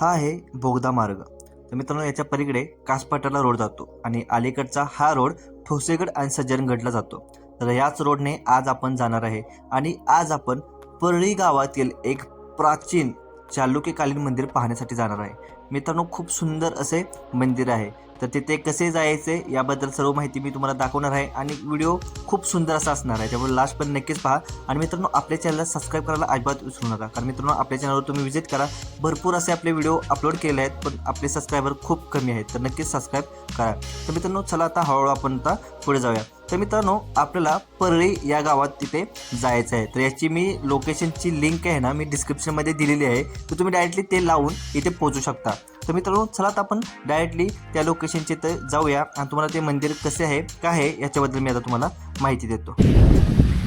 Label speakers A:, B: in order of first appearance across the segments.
A: हा आहे बोगदा मार्ग. तर मित्रांनो याच्या पलीकडे कासपाटाला रोड जातो आणि अलीकडचा हा रोड ठोसेगड आणि सज्जनगडला जातो. तर याच रोडने आज आपण जाणार आहे आणि आज आपण परळी गावातील एक प्राचीन चालुक्यकालीन मंदिर पाहण्यासाठी जाणार आहे. मित्रांनो खूप सुंदर असे मंदिर आहे. तर तिथे कसे जायचे याबद्दल सर्व माहिती मी तुम्हाला दाखवणार आहे आणि व्हिडिओ खूप सुंदर असा असणार आहे. त्यामुळे लास्ट पण नक्कीच पहा. आणि मित्रांनो आपल्या चॅनलला सबस्क्राईब करायला अजिबात विसरू नका. कारण मित्रांनो आपल्या चॅनलवर तुम्ही व्हिजिट करा. भरपूर असे आपले व्हिडिओ अपलोड केले आहेत पण आपले सबस्क्रायबर खूप कमी आहेत. तर नक्कीच सबस्क्राईब करा. तर मित्रांनो चला आता हळूहळू आपण आता पुढे जाऊया. तर मित्रांनो आपल्याला परळी या गावात तिथे जायचं आहे. तर याची मी लोकेशनची लिंक आहे ना मी डिस्क्रिप्शनमध्ये दिलेली आहे. तर तुम्ही डायरेक्टली ते लावून इथे पोहोचू शकता. तर मित्रांनो चला आता आपण डायरेक्टली त्या लोकेशनचे तर जाऊया. आणि तुम्हाला ते मंदिर कसे आहे काय आहे याच्याबद्दल मी आता तुम्हाला माहिती देतो.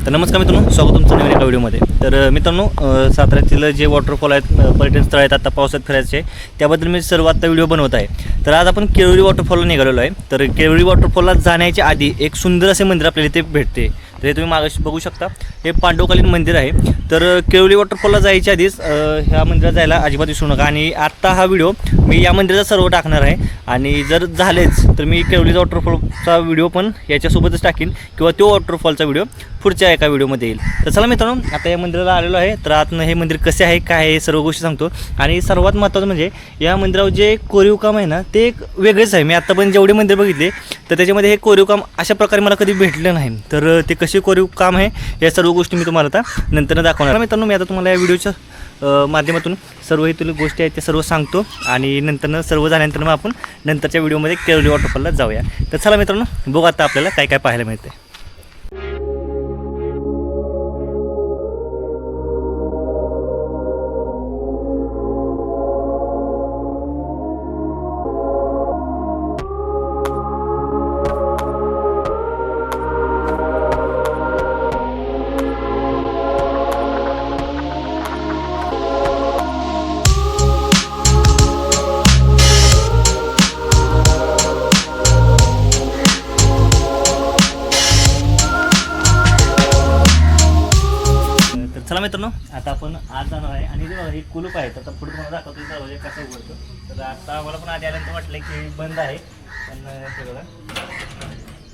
B: तर नमस्कार मित्रांनो स्वागत तुमचं नवीन एका व्हिडिओमध्ये. तर मित्रांनो साताऱ्यातील जे वॉटरफॉल आहेत पर्यटन स्थळ आहेत आता पावसात फिरायचे त्याबद्दल मी सर्व आता व्हिडिओ बनवत आहे. तर आज आपण केळवळी वॉटरफॉलला निघालेलो आहे. तर केळवळी वॉटरफॉलला जाण्याच्या आधी एक सुंदर असे मंदिर आपल्याला इथे भेटते. तर हे तुम्ही मागाशी बघू शकता. हे पांडवकालीन मंदिर आहे. तर केळवली वॉटरफॉलला जायच्या आधीच ह्या मंदिरात जायला अजिबात विसरू नका. आणि आत्ता हा व्हिडिओ मी या मंदिराचा सर्व टाकणार आहे. आणि जर झालेच तर मी केळवलीचा वॉटरफॉलचा व्हिडिओ पण याच्यासोबतच टाकीन किंवा तो वॉटरफॉलचा व्हिडिओ पुढच्या एका व्हिडिओमध्ये येईल. तर चला मित्रांनो आता या मंदिराला आलेलो आहे. तर आतनं हे मंदिर कसे आहे काय आहे हे सर्व गोष्टी सांगतो. आणि सर्वात महत्त्वाचं म्हणजे या मंदिरावर जे कोरीव काम आहे ना ते एक वेगळेच आहे. मी आत्तापर्यंत जेवढे मंदिर बघितले तर त्याच्यामध्ये हे कोरीव काम अशा प्रकारे मला कधी भेटलं नाही. तर ते कसे कोरीव काम आहे या सर्व गोष्टी मी तुम्हाला आता नंतर दाखवणार. मित्रांनो मी आता तुम्हाला या व्हिडिओच्या माध्यमातून सर्व इथून गोष्टी आहेत ते सर्व सांगतो आणि नंतरनं सर्व झाल्यानंतर मग आपण नंतरच्या व्हिडिओमध्ये केरळी वॉटरफॉलला जाऊया. तर चला मित्रांनो बघू आता आपल्याला काय काय पाहायला मिळते कुलूप आहे तर आता पुढे तुम्हाला दाखवतो दरवाजे कसं उघडतो. तर आता आम्हाला पण आधी आल्यानंतर वाटलं की बंद आहे. पण हे बघा.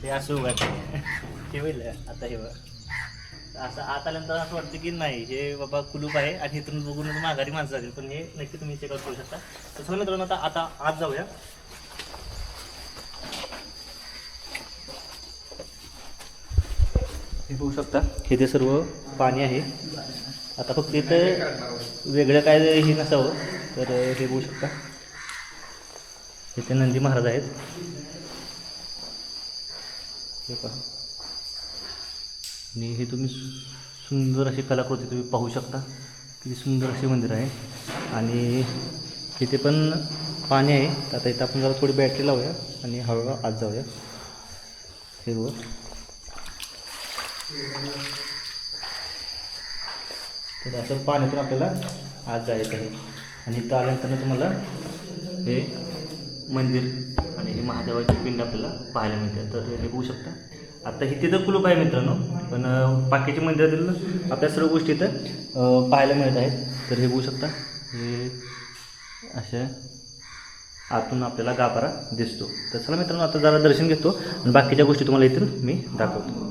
B: ते असं उघडतं. हे होईल आता हे बघा. असं आत आल्यानंतर असं वाटतं की नाही हे बाबा कुलूप आहे आणि इथून बघून माघारी माणसं जातील पण हे नक्की तुम्ही चेकआउट करू शकता. तर चला मित्रांनो आता आता आत जाऊया. हे बघू शकता इथे सर्व पाणी आहे आता फक्त इथं वेगळं काय हे नसावं तर हे बघू शकता. इथे नंदी महाराज आहेत. हे पहा. आणि हे तुम्ही सु- सुंदर अशी कलाकृती तुम्ही पाहू शकता. किती सुंदर असे मंदिर आहे. आणि इथे पण पाणी आहे. तर आता इथं आपण जरा थोडी बॅटरी लावूया आणि हळूहळू आत जाऊया. हे बघ. तर असं पाण्यातून आपल्याला आज जायचं आहे. आणि इथं आल्यानंतर तुम्हाला हे मंदिर आणि हे महादेवाची पिंड आपल्याला पाहायला मिळते. तर हे बघू शकता. आता ही तिथं कुलूप आहे मित्रांनो पण बाकीच्या मंदिरातील आपल्या सर्व गोष्टी इथं पाहायला मिळत आहेत. तर हे बघू शकता. हे अशा आतून आपल्याला गाभारा दिसतो. तर चला मित्रांनो आता जरा दर्शन घेतो आणि बाकीच्या गोष्टी तुम्हाला इथून मी दाखवतो.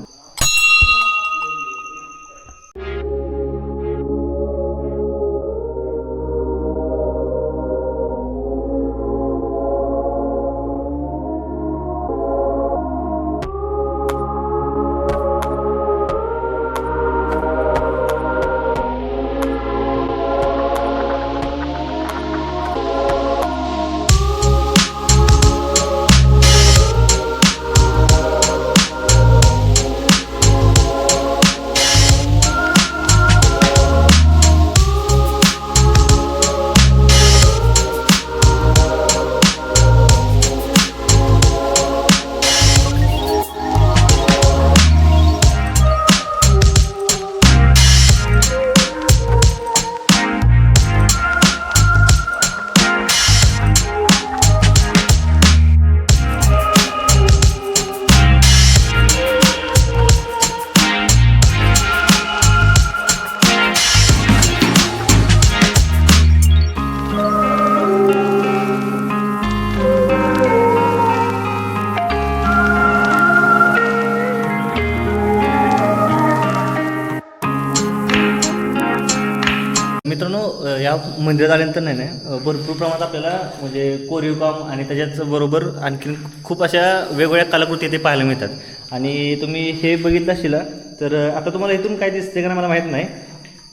B: या मंदिरात आल्यानंतर नाही ना भरपूर प्रमाणात आपल्याला म्हणजे कोरीव काम आणि त्याच्याच बरोबर आणखीन खूप अशा वेगवेगळ्या कलाकृती इथे पाहायला मिळतात. आणि तुम्ही हे बघितलं असेल तर आता तुम्हाला इथून काय दिसते का मला माहीत नाही.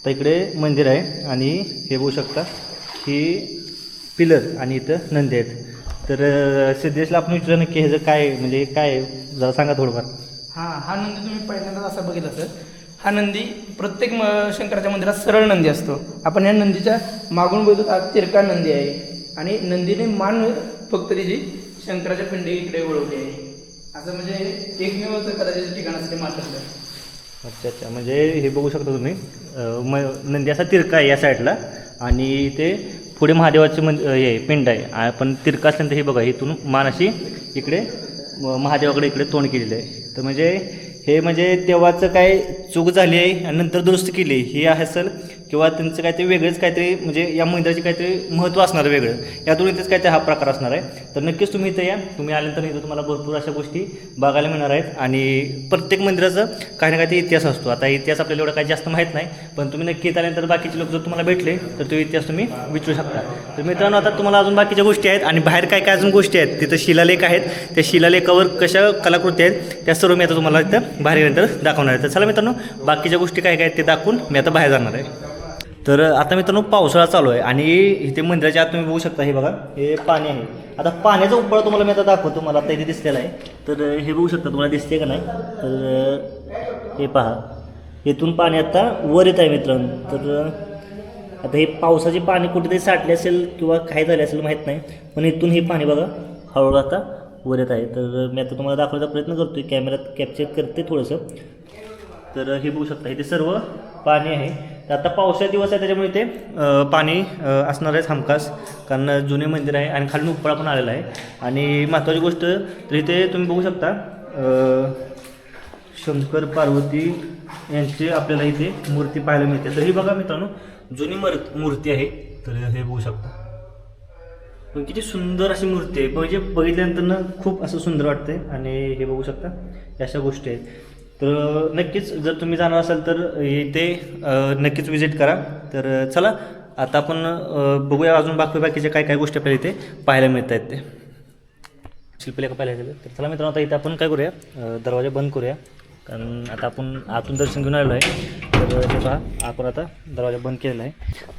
B: तर इकडे मंदिर आहे आणि हे बघू शकता ही पिलर आणि इथं नंदी आहेत. तर सिद्धेशला आपण विचारलं नक्की ह्याचं काय म्हणजे काय जरा सांगा थोडंफार.
C: हां हा नंदी तुम्ही पहिल्यांदा असा बघितला सर. हा नंदी प्रत्येक म शंकराच्या मंदिरात सरळ नंदी असतो. आपण या नंदीच्या मागून बघतो हा तिरका नंदी आहे. आणि नंदीने मान फक्त तिची शंकराच्या पिंडी इकडे वळवली आहे. असं म्हणजे एकमेव कदाचित ठिकाण असते महाराष्ट्रात
B: अच्छा अच्छा. म्हणजे हे बघू शकता तुम्ही. म नंदी असा तिरका आहे या साईडला. आणि ते पुढे महादेवाचे मंद हे पिंड आहे. पण तिरका असल्यानंतर हे बघा इथून मान अशी इकडे म- महादेवाकडे इकडे तोंड केलेलं आहे. तर म्हणजे हे म्हणजे तेव्हाचं काय चूक झाली आहे आणि नंतर दुरुस्त केली ही आहे असेल किंवा त्यांचं काहीतरी वेगळंच काहीतरी म्हणजे या मंदिराचे काहीतरी महत्त्व असणार आहे वेगळं. यातून इथेच काहीतरी हा प्रकार असणार आहे. तर नक्कीच तुम्ही इथं या. तुम्ही आल्यानंतर इथं तुम्हाला भरपूर अशा गोष्टी बघायला मिळणार आहेत. आणि प्रत्येक मंदिराचं काही ना काहीतरी इतिहास असतो. आता इतिहास आपल्याला एवढं काही जास्त माहीत नाही पण तुम्ही नक्की इथं आल्यानंतर बाकीचे लोक जर तुम्हाला भेटले तर तो इतिहास तुम्ही विचारू शकता. तर मित्रांनो आता तुम्हाला अजून बाकीच्या गोष्टी आहेत आणि बाहेर काय काय अजून गोष्टी आहेत तिथं शिलालेख आहेत. त्या शिलालेखावर कशा कलाकृती आहेत त्या सर्व मी आता तुम्हाला इथं बाहेर गेल्यानंतर दाखवणार आहे. तर चला मित्रांनो बाकीच्या गोष्टी काय काय आहेत ते दाखवून मी आता बाहेर जाणार आहे. तर आता मित्रांनो पावसाळा चालू आहे आणि इथे मंदिराच्या आत तुम्ही बघू शकता हे बघा हे पाणी आहे. आता पाण्याचा उपळा तुम्हाला मी आता दाखवतो मला आता इथे दिसलेला आहे. तर हे बघू शकता तुम्हाला दिसते का नाही? तर हे पहा इथून पाणी आता वर येत आहे मित्रांनो. तर आता हे पावसाचे पाणी कुठेतरी साठले असेल किंवा काय झाले असेल माहीत नाही पण इथून हे पाणी बघा हळूहळू आता वर येत आहे. तर मी आता तुम्हाला दाखवण्याचा प्रयत्न करतो आहे कॅमेऱ्यात कॅप्चर करते थोडंसं. तर हे बघू शकता इथे सर्व पाणी आहे. तर आता पावसाळा दिवस आहे त्याच्यामुळे ते पाणी असणार आहे हमखास. कारण जुने मंदिर आहे आणि खालून उपळा पण आलेला आहे. आणि महत्त्वाची गोष्ट तर इथे तुम्ही बघू शकता शंकर पार्वती यांची आपल्याला इथे मूर्ती पाहायला मिळते. तर ही बघा मित्रांनो जुनी मर मूर्ती आहे. तर हे बघू शकता. पण किती सुंदर अशी मूर्ती आहे. म्हणजे बघितल्यानंतर ना खूप असं सुंदर वाटते आणि हे बघू शकता या अशा गोष्टी आहेत. तर नक्कीच जर तुम्ही जाणार असाल तर इथे नक्कीच विजिट करा. तर चला आता आपण बघूया अजून बाकी बाकीच्या काय काय गोष्टी आपल्याला इथे पाहायला मिळत आहेत ते. शिल्पलेखा पाहायला गेलं तर चला मित्रांनो आता इथं आपण काय करूया? दरवाजा बंद करूया. कारण आता आपण आतून दर्शन घेऊन आलो आहे. तर हे पहा आपण आता दरवाजा बंद केलेला आहे.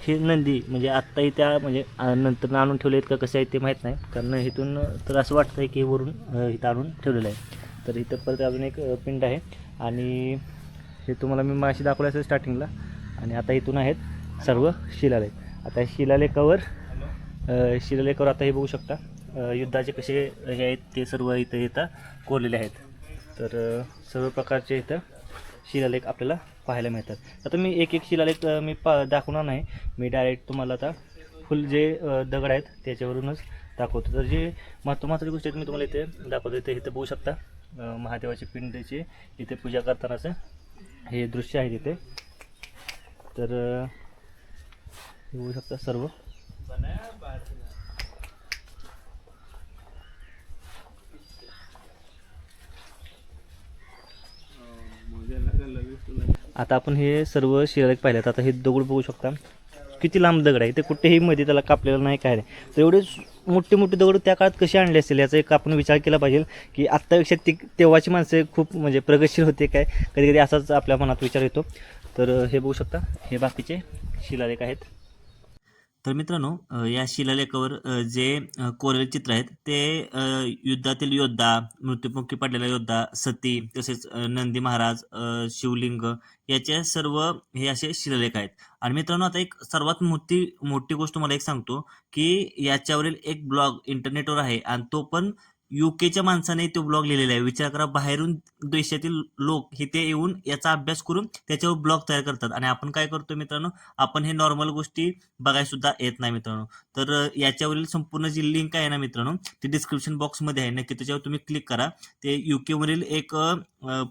B: ही नंदी म्हणजे आत्ता इथे म्हणजे नंतर आणून ठेवले आहेत का कसे आहेत ते माहीत नाही. कारण इथून तर असं वाटतं आहे की वरून इथं आणून ठेवलेलं आहे. तर इथं परत अजून एक पिंड आहे. आणि हे तुम्हाला मी माशी दाखवलं असेल स्टार्टिंगला आणि आता इथून आहेत सर्व शिलालेख. आता शिलालेखावर शिलालेखावर आता हे बघू शकता युद्धाचे कसे हे आहेत ते सर्व इथं इथं कोरलेले आहेत. तर सर्व प्रकारचे इथं शिलालेख आपल्याला पाहायला मिळतात. आता मी एक एक शिलालेख मी पा दाखवणार नाही. मी डायरेक्ट तुम्हाला आता फुल जे दगड आहेत त्याच्यावरूनच दाखवतो. तर जे महत्त्व महत्त्वाची गोष्ट आहेत मी तुम्हाला इथे दाखवतो. इथे इथं बघू शकता. महादेवाचे महादेवाची पिंडीची इथे पूजा करतानाचं हे दृश्य आहे तिथे. तर हे होऊ शकता सर्व. आता आपण हे सर्व शिलालेख पाहिलेत. आता हे दगड बघू शकता. किती लांब दगड आहे? ते कुठेही मध्ये त्याला कापलेलं नाही काय नाही. तर एवढे मोठे मोठे दगड त्या काळात कसे आणले असतील याचा एक आपण विचार केला पाहिजे की आत्तापेक्षा ती तेव्हाची माणसं खूप म्हणजे प्रगतशील होते काय? कधी कधी असाच आपल्या मनात विचार येतो. तर हे बघू शकता. हे बाकीचे शिलालेख आहेत. तर मित्रांनो या शिलालेखावर जे कोरेल कोरलेले चित्र आहेत ते युद्धातील योद्धा मृत्युमुखी पडलेला योद्धा सती तसेच नंदी महाराज शिवलिंग याचे सर्व हे असे शिलालेख आहेत. आणि मित्रांनो आता एक सर्वात मोठी मोठी गोष्ट मला एक सांगतो की याच्यावरील एक ब्लॉग इंटरनेटवर आहे आणि तो पण यू केच्या माणसाने तो ब्लॉग लिहिलेला आहे. विचार करा बाहेरून देशातील लोक हे ते येऊन याचा अभ्यास करून त्याच्यावर ब्लॉग तयार करतात. आणि आपण काय करतो मित्रांनो? आपण हे नॉर्मल गोष्टी बघायला सुद्धा येत नाही मित्रांनो. तर याच्यावरील संपूर्ण जी लिंक आहे ना मित्रांनो ती डिस्क्रिप्शन बॉक्समध्ये आहे. नक्की त्याच्यावर तुम्ही क्लिक करा. ते यू केवरील एक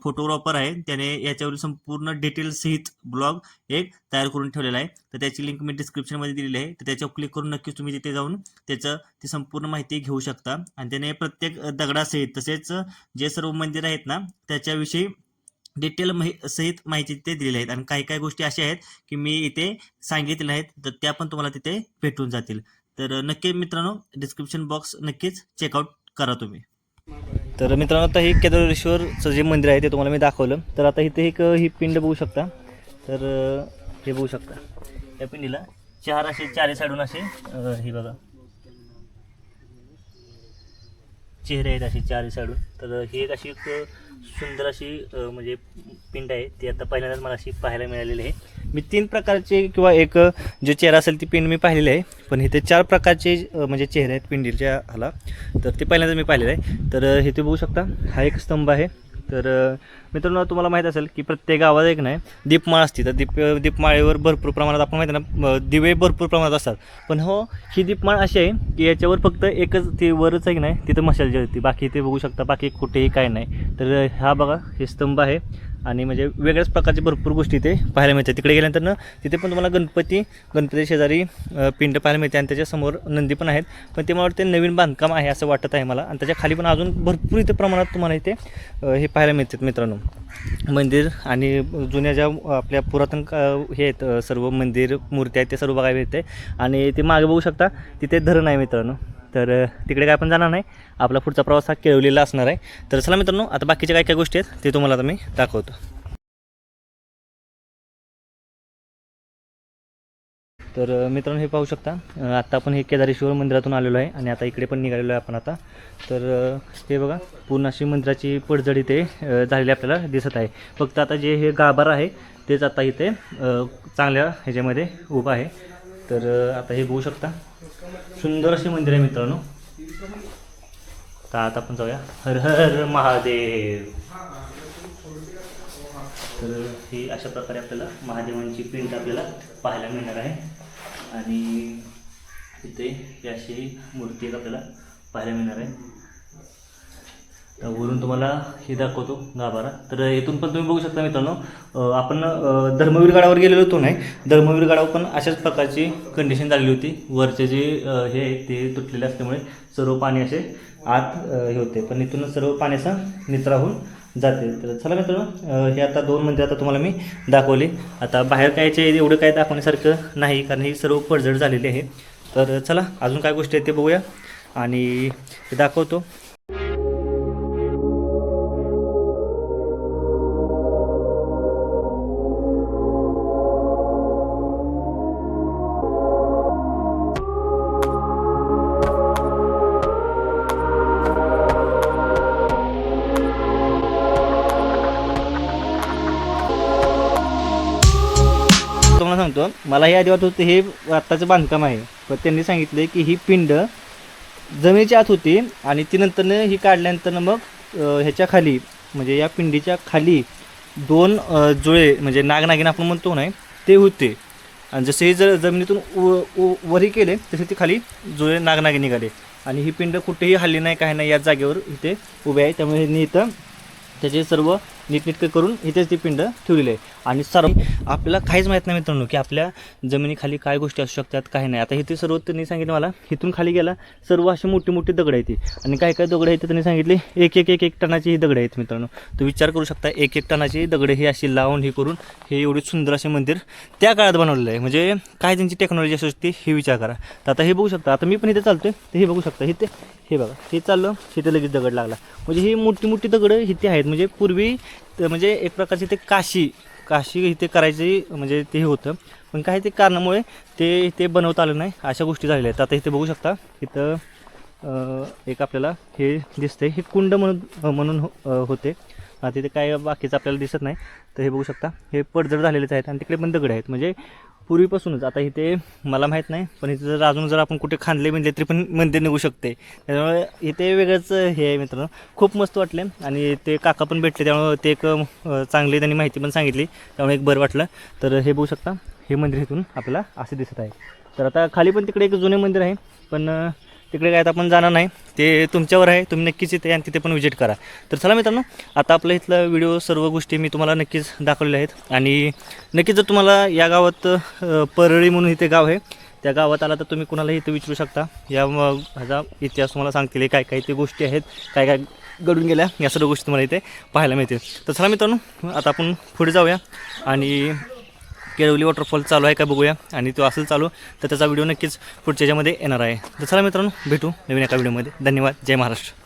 B: फोटोग्राफर आहे. त्याने याच्यावरील संपूर्ण डिटेल्सहित ब्लॉग एक तयार करून ठेवलेला आहे. तर त्याची लिंक मी डिस्क्रिप्शनमध्ये दिलेली आहे. तर त्याच्यावर क्लिक करून नक्कीच तुम्ही तिथे जाऊन त्याचं ती संपूर्ण माहिती घेऊ शकता. आणि त्याने प्रत्येक दगडासहित तसेच जे सर्व मंदिर आहेत ना त्याच्याविषयी डिटेल माहि सहित माहिती तिथे दिलेली आहेत. आणि काही काही गोष्टी अशा आहेत की मी इथे सांगितलेल्या आहेत तर त्या पण तुम्हाला तिथे भेटून जातील. तर नक्की मित्रांनो डिस्क्रिप्शन बॉक्स नक्कीच चेकआउट करा तुम्ही. तर मित्रांनो आता हे केदारेश्वरचं जे मंदिर आहे ते तुम्हाला मी दाखवलं. तर आता इथे एक ही पिंड बघू शकता. तर हे बघू शकता. या पिंडीला चार असे चारी साईडून असे हे बघा. चेहरे आहेत असे चारी साईडून. तर ही एक अशी एक सुंदर अशी म्हणजे पिंड आहे. ती आता पहिल्यांदाच मला अशी पाहायला मिळालेली आहे. मी तीन प्रकारचे किंवा एक जे जो चेहरा असेल ती पिंड मी पाहिलेली आहे. पण इथे चार प्रकारचे म्हणजे चेहरे आहेत पिंडीच्या ह्याला. तर ते पहिल्यांदाच मी पाहिलेलं आहे. तर हे ते बघू शकता. हा एक स्तंभ आहे. तर मित्रांनो तुम्हाला माहीत असेल की प्रत्येक गावात एक नाही दीपमाळ असते. तर दीप दीपमाळेवर भरपूर प्रमाणात आपण माहिती आहे ना दिवे भरपूर प्रमाणात असतात. पण हो ही दीपमाळ अशी आहे की याच्यावर फक्त एकच ती वरच आहे की नाही तिथं मशाल जळते. बाकी ते बघू शकता बाकी कुठेही काय नाही. तर हा बघा हे स्तंभ आहे. आणि म्हणजे वेगळ्याच प्रकारचे भरपूर गोष्टी इथे पाहायला मिळतात. तिकडे गेल्यानंतर ना तिथे पण तुम्हाला गणपती गणपती शेजारी पिंड पाहायला मिळते आणि त्याच्यासमोर नंदी पण आहेत. पण ते मला वाटते नवीन बांधकाम आहे असं वाटत आहे मला. आणि त्याच्याखाली पण अजून भरपूर इथे प्रमाणात तुम्हाला इथे हे पाहायला मिळतात मित्रांनो. मंदिर आणि जुन्या ज्या आपल्या पुरातन का- हे आहेत सर्व मंदिर मूर्त्या आहेत ते सर्व बघायला मिळते. आणि ते मागे बघू शकता तिथे धरण आहे मित्रांनो. तर तिकडे काय पण जाणार नाही. आपला पुढचा प्रवास हा केळवलेला असणार आहे. तर चला मित्रांनो आता बाकीच्या काय काय गोष्टी आहेत ते तुम्हाला आता मी दाखवतो. तर मित्रांनो हे पाहू शकता आत्ता आपण हे केदारेश्वर मंदिरातून आलेलो आहे आणि आता इकडे पण निघालेलो आहे आपण आता. तर हे बघा पूर्ण अशी मंदिराची पडझड इथे झालेली आपल्याला दिसत आहे. फक्त आता जे हे गाभार आहे तेच आता इथे चांगल्या ह्याच्यामध्ये उभं आहे. तर आता हे बघू शकता. सुंदर असे मंदिर आहे मित्रांनो. तर आता आपण जाऊया. हर हर महादेव. तर ही अशा प्रकारे आपल्याला महादेवांची पिंड आपल्याला पाहायला मिळणार आहे. आणि इथे ही अशी मूर्ती एक आपल्याला पाहायला मिळणार आहे. वरून तुम्हाला हे दाखवतो गाभारा. तर इथून पण तुम्ही बघू शकता मित्रांनो आपण धर्मवीर गडावर गेलेलो होतो नाही. धर्मवीर गडावर पण अशाच प्रकारची कंडिशन झालेली होती. वरचे जे हे ते तुटलेले असल्यामुळे सर्व पाणी असे आत हे होते. पण इथून सर्व पाण्याचा निचरा होऊन जाते. तर चला मित्रांनो हे आता दोन मंदिर आता तुम्हाला मी दाखवले. आता बाहेर कायचे एवढं काय दाखवण्यासारखं नाही कारण ही सर्व पडझड झालेली आहे. तर चला अजून काय गोष्टी आहेत ते बघूया. आणि दाखवतो. सांगतो मला हे आधी वाटत होतं हे आत्ताचं बांधकाम आहे. पण त्यांनी सांगितलं की ही पिंड जमिनीच्या आत होती आणि ती नंतरनं ही काढल्यानंतर मग ह्याच्या खाली म्हणजे या पिंडीच्या खाली दोन जुळे म्हणजे नागनागिन आपण म्हणतो नाही ते होते. आणि जसे हे जर जमिनीतून उ- वरही वरी केले तसे ते खाली जुळे नागनागे निघाले. आणि ही पिंड कुठेही हल्ली नाही काही नाही या जागेवर इथे उभे आहे. त्यामुळे ह्यांनी इथं त्याचे सर्व नीटनीटकं करून इथेच ती पिंड ठेवलेली आहे. आणि सर्व आपल्याला काहीच माहीत नाही मित्रांनो की आपल्या जमिनीखाली काय गोष्टी असू शकतात काही नाही. आता इथे सर्व त्यांनी सांगितलं मला इथून खाली गेला सर्व अशी मोठी मोठी दगड आहेत आणि काय काय दगड आहेत त्यांनी सांगितले एक एक एक एक टनाची ही दगड आहेत मित्रांनो. तो विचार करू शकता एक एक टनाची दगड ही अशी लावून हे करून हे एवढी सुंदर असे मंदिर त्या काळात बनवलेलं आहे. म्हणजे काय त्यांची टेक्नॉलॉजी असू शकते हे विचार करा. तर आता हे बघू शकता आता मी पण इथे चालतोय. तर हे बघू शकता इथे हे बघा हे चाललं इथे लगेच दगड लागला. म्हणजे ही मोठी मोठी दगडं इथे आहेत. म्हणजे पूर्वी तर म्हणजे एक प्रकारची ते काशी काशी इथे करायची म्हणजे ते हे होतं. पण काही ते कारणामुळे ते इथे बनवता आलं नाही अशा गोष्टी झालेल्या आहेत. आता इथे बघू शकता इथं एक आपल्याला हे दिसतंय. हे कुंड म्हणून म्हणून हो- होते. आता तिथे काय बाकीचं आपल्याला दिसत नाही. तर हे बघू शकता हे पडझड झालेलेच आहेत आणि तिकडे पण दगड आहेत. म्हणजे पूर्वीपासूनच आता इथे मला माहीत नाही पण इथे जर अजून जर आपण कुठे खांदले म्हणले तरी पण मंदिर निघू शकते. त्यामुळे इथे वेगळंच हे आहे मित्रांनो. खूप मस्त वाटले आणि ते काका पण भेटले त्यामुळे ते एक चांगली त्यांनी माहिती पण सांगितली. त्यामुळे एक बरं वाटलं. तर हे बघू शकता हे मंदिर इथून आपल्याला असे दिसत आहे. तर आता खाली पण तिकडे एक जुने मंदिर आहे पण तिकडे काय आता आपण जाणार नाही. ते तुमच्यावर आहे. तुम्ही नक्कीच इथे आणि तिथे पण विजिट करा. तर चला मित्रांनो आता आपला इथला व्हिडिओ सर्व गोष्टी मी तुम्हाला नक्कीच दाखवलेल्या आहेत. आणि नक्कीच जर तुम्हाला या गावात परळी म्हणून इथे गाव आहे त्या गावात आला तर तुम्ही कुणालाही इथे विचारू शकता. या मग ह्याचा इतिहास तुम्हाला सांगतील काय काय ते गोष्टी आहेत काय काय घडून गेल्या या सर्व गोष्टी तुम्हाला इथे पाहायला मिळतील. तर चला मित्रांनो आता आपण पुढे जाऊया. आणि केळवली वॉटरफॉल चालू आहे का बघूया. आणि तो असेल चालू तर त्याचा व्हिडिओ नक्कीच पुढच्या याच्यामध्ये येणार आहे. तर चला मित्रांनो भेटू नवीन एका व्हिडिओमध्ये धन्यवाद. जय महाराष्ट्र.